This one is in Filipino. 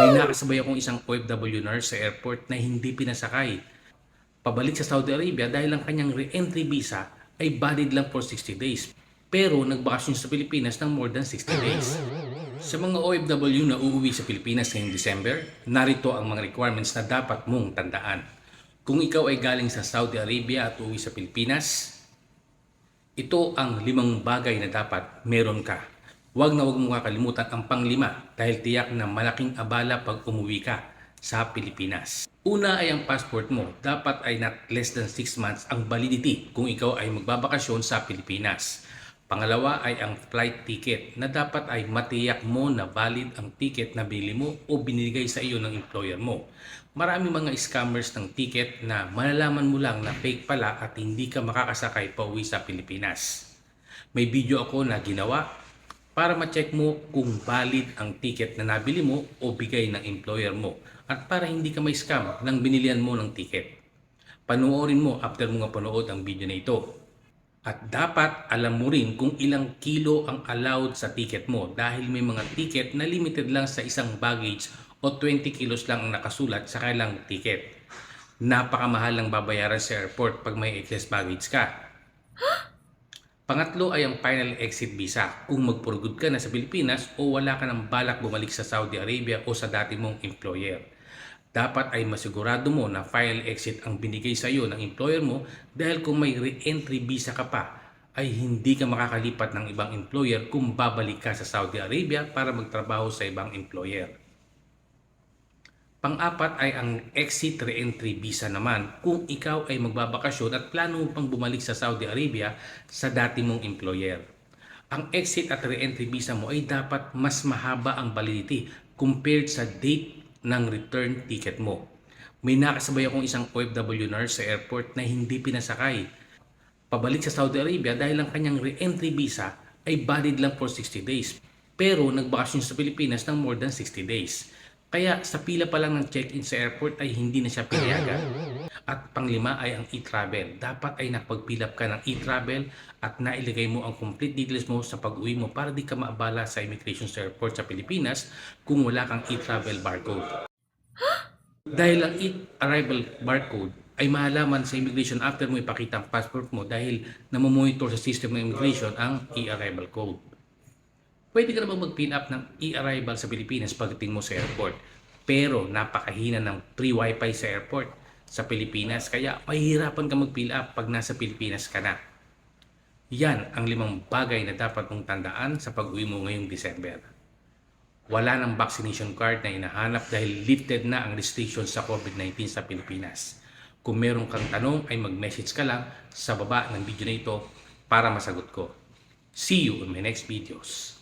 May nakasabay akong isang OFW nurse sa airport na hindi pinasakay. Pabalik sa Saudi Arabia dahil ang kanyang re-entry visa ay valid lang for 60 days. Pero nagbakasyon sa Pilipinas ng more than 60 days. Sa mga OFW na uuwi sa Pilipinas ngayong December, narito ang mga requirements na dapat mong tandaan. Kung ikaw ay galing sa Saudi Arabia at uuwi sa Pilipinas, ito ang limang bagay na dapat meron ka. Huwag na huwag mo kakalimutan ang panglima dahil tiyak na malaking abala pag umuwi ka sa Pilipinas. Una ay ang passport mo. Dapat ay not less than 6 months ang validity kung ikaw ay magbabakasyon sa Pilipinas. Pangalawa ay ang flight ticket na dapat ay matiyak mo na valid ang ticket na binili mo o binigay sa iyo ng employer mo. Marami mga scammers ng ticket na malalaman mo lang na fake pala at hindi ka makakasakay pa uwi sa Pilipinas. May video ako na ginawa para ma-check mo kung valid ang ticket na nabili mo o bigay ng employer mo at para hindi ka may scam nang binilian mo ng ticket. Panoorin mo after mo nga panood ang video na ito. At dapat alam mo rin kung ilang kilo ang allowed sa ticket mo dahil may mga ticket na limited lang sa isang baggage o 20 kilos lang ang nakasulat sa kailang ticket. Napakamahal ang babayaran sa airport pag may excess baggage ka. Pangatlo ay ang final exit visa kung magpurgod ka na sa Pilipinas o wala ka ng balak bumalik sa Saudi Arabia o sa dati mong employer. Dapat ay masigurado mo na final exit ang binigay sa iyo ng employer mo dahil kung may re-entry visa ka pa ay hindi ka makakalipat ng ibang employer kung babalik ka sa Saudi Arabia para magtrabaho sa ibang employer. Pang-apat ay ang exit re-entry visa naman kung ikaw ay magbabakasyon at plano pang bumalik sa Saudi Arabia sa dati mong employer. Ang exit at re-entry visa mo ay dapat mas mahaba ang validity compared sa date ng return ticket mo. May nakasabay akong isang OFW nurse sa airport na hindi pinasakay. Pabalik sa Saudi Arabia dahil ang kanyang re-entry visa ay valid lang for 60 days. Pero nagbakasyon sa Pilipinas ng more than 60 days. Kaya sa pila pa lang ng check-in sa airport ay hindi na siya pinayagan. At panglima ay ang e-travel. Dapat ay napagpilap ka ng e-travel at nailagay mo ang complete details mo sa pag-uwi mo para di ka maabala sa immigration sa airport sa Pilipinas kung wala kang e-travel barcode. Dahil ang e-arrival barcode ay mahalaman sa immigration after mo ipakita ang passport mo dahil namomonitor sa system ng immigration ang e-arrival code. Pwede ka naman mag-fill up ng e-arrival sa Pilipinas pagdating mo sa airport. Pero napakahina ng free wifi sa airport sa Pilipinas kaya mahihirapan ka mag-fill up pag nasa Pilipinas ka na. Yan ang limang bagay na dapat mong tandaan sa pag-uwi mo ngayong December. Wala ng vaccination card na hinahanap dahil lifted na ang restrictions sa COVID-19 sa Pilipinas. Kung meron kang tanong ay mag-message ka lang sa baba ng video na ito para masagot ko. See you in my next videos.